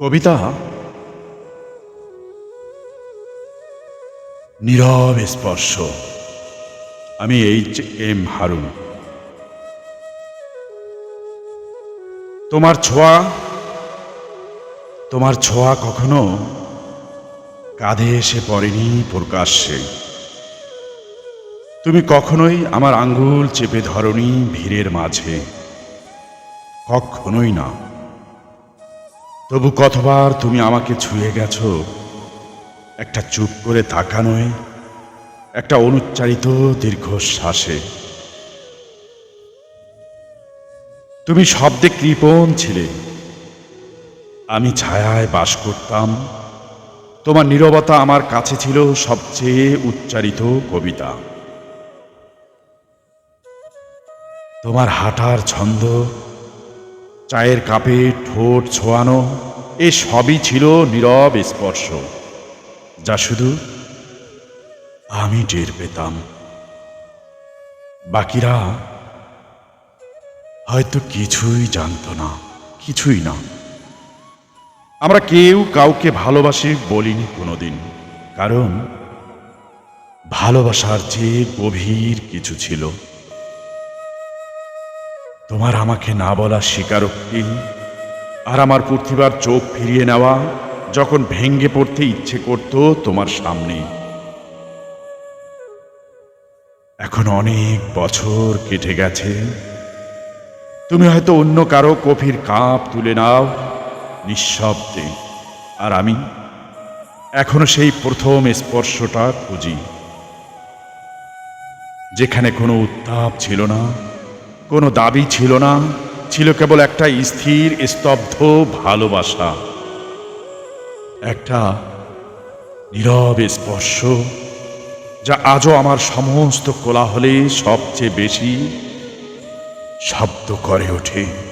কবিতা নীরব স্পর্শ। আমি H M Harun. তোমার ছোঁয়া তোমার ছোঁয়া কখনো কাঁধে এসে পড়েনি প্রকাশ্যে। তুমি কখনোই আমার আঙ্গুল চেপে ধরনি ভিড়ের মাঝে। কখনোই না। তবু কতবার তুমি আমাকে ছুঁয়ে গেছো? একটা চুপ করে তাকানোয় একটা অনুচ্চারিত দীর্ঘশ্বাসে। তুমি শব্দে কৃপণ ছিলে। আমি ছায়ায় বাস করতাম। তোমার নীরবতা আমার কাছে ছিল সবচেয়ে উচ্চারিত কবিতা। তোমার হাঁটার ছন্দ চায়ের কাপে ঠোঁট ছোঁয়ানো, এ সবই ছিল নীরব স্পর্শ, যা শুধু আমি টের পেতাম। বাকিরা হয়তো কিছুই জানতো না, কিছুই না। আমরা কেউ কাউকে ভালোবাসি বলিনি কোনোদিন, কারণ ভালোবাসার চেয়ে গভীর কিছু ছিল। তোমার আমাকে না বলা স্বীকারোক্তি আর আমার প্রতিবার চোখ ফিরিয়ে নেওয়া যখন ভেঙ্গে পড়তে ইচ্ছে করত তোমার সামনে। এখন অনেক বছর কেটে গেছে। তুমি হয়তো অন্য কারও কফির কাপ তুলে নাও নিঃশব্দে। আর আমি এখনও সেই প্রথম স্পর্শটা খুঁজি, যেখানে কোনো উত্তাপ ছিল না। কোনো দাবি ছিল না, ছিল কেবল একটা স্থির, স্তব্ধ ভালোবাসা। একটা নীরব স্পর্শ, যা আজও আমার সমস্ত কোলাহলে সবচেয়ে বেশি শব্দ করে ওঠে।